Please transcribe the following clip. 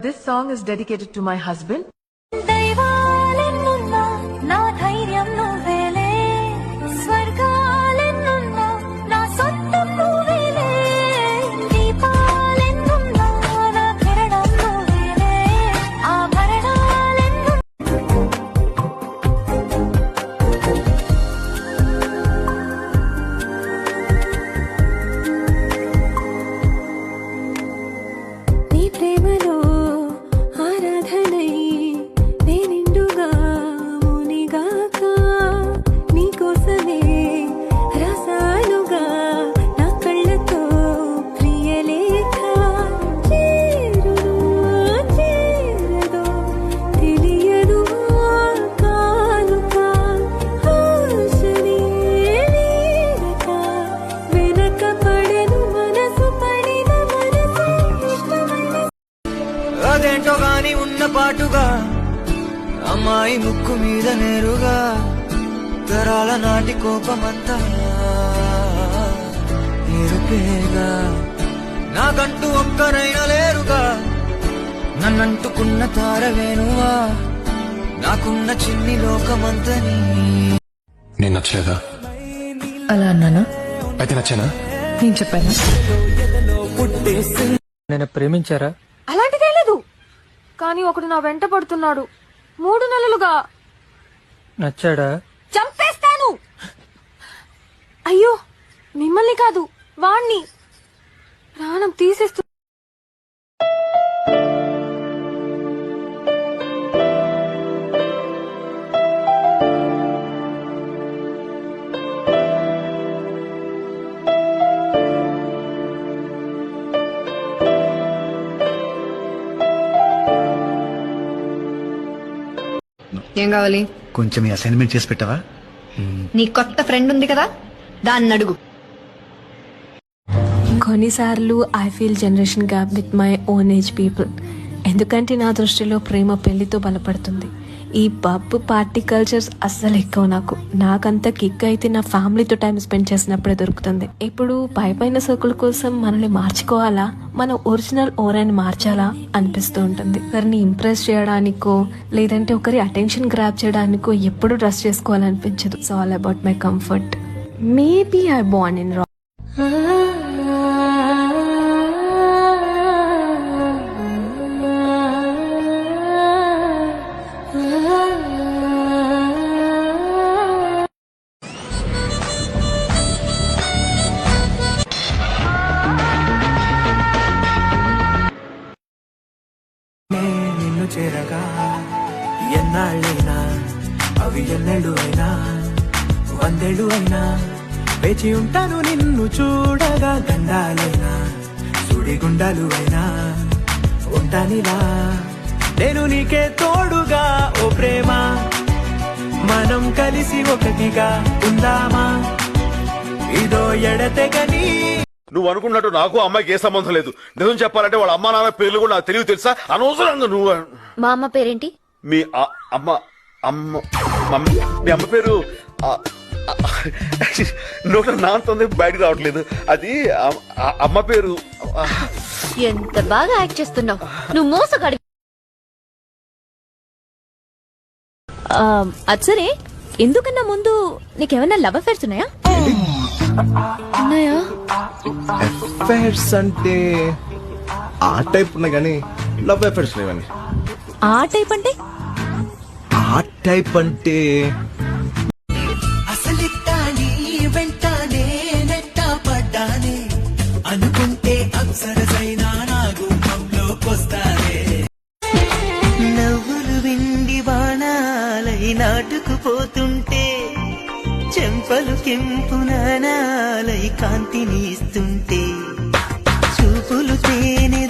This song is dedicated to my husband. అదేంటో గాని ఉన్న పాటుగా అమ్మాయి ముక్కు మీద నేరుగా తరాల నాటి కోపమంతా ఎరుపేగా నాకంటూ ఒక్కరైనా లేరుగా. నన్నంటుకున్న తారవేనువా నాకున్న చిన్ని లోకమంతని నేను నచ్చలేదా? అలా అన్నానా? అయితే నచ్చానా? నేను చెప్పాను? నేను ప్రేమించారా? కానీ ఒకడు నా వెంట పడుతున్నాడు. మూడు నెలలుగా. నచ్చాడా? చంపేస్తాను! అయ్యో మిమ్మల్ని కాదు వాణ్ణి. ప్రాణం తీసేస్తు ఏం కావాలి? కొంచెం ఈ అసైన్మెంట్ చేసి పెట్టవా? నీ కొత్త ఫ్రెండ్ ఉంది కదా దాన్ని అడుగు. కొన్నిసార్లు I feel generation gap with my own age people ఎందుకంటే నా దృష్టిలో ప్రేమ పెళ్ళితో బలపడుతుంది. ఈ పబ్ పార్టీ కల్చర్స్ అస్సలు ఎక్కువ నాకు. నాకంత కిక్ అయితే నా ఫ్యామిలీతో టైం స్పెండ్ చేసినప్పుడే దొరుకుతుంది. ఇప్పుడు పై పైన సర్కుల్ కోసం మనల్ని మార్చుకోవాలా? మన ఒరిజినల్ ఓరాన్ని మార్చాలా? అనిపిస్తూ ఉంటుంది. ఒకరిని ఇంప్రెస్ చేయడానికో లేదంటే ఒకరి అటెన్షన్ గ్రాప్ చేయడానికో ఎప్పుడు dress చేసుకోవాలనిపించదు. So all about my comfort maybe I born in చేరగా ఎన్నాళ్ళైనా అవి ఎన్నెళ్ళు అయినా వందేళ్ళు అయినా వేచి ఉంటాను నిన్ను చూడగా గండాలైనా సుడిగుండాలు అయినా ఉంటానిలా. నేను నీకే తోడుగా ఓ ప్రేమ. మనం కలిసి ఒకటిగా ఉందామా? ఇదో ఎడతెగని నువ్వు అనుకున్నట్టు నాకు అమ్మాయికి ఏ సంబంధం లేదు. నిజం చెప్పాలంటే వాళ్ళ అమ్మా నాన్న పేర్లు కూడా నాకు తెలివి తెలుసా? అనవసరంగా నువ్వు మా అమ్మ పేరేంటి? మీ ఆ- అమ్మ అమ్మ మమ్మీ మీ అమ్మ పేరు ఆ- ఆ- నోట నాన్నతోంది బయటకు రావట్లేదు. అది ఆ- ఆ అమ్మ పేరు ఆ, ఎంత బాగా యాక్ట్ చేస్తున్నావు. నువ్వు మోసగాడి అది సరే ఎందుకన్నా ముందు నీకేమన్నా లవ్ అఫేర్స్ ఉన్నాయా? ఉన్నాయా? అఫైర్స్ అంటే ఆ టైప్ ఉన్నాయి కానీ లవ్ అఫైర్స్ లేవని. ఆ టైప్ అంటే? ఆ టైప్ అంటే అనుకుంటే అప్సరసైనా నా గుమ్మంలోకొస్తానే నవ్వులు విండి బాణాలై నాటుకుపోతుంటే పలుకెంపు నానాలై కాంతిని ఇస్తుంటే చూపులు తేనె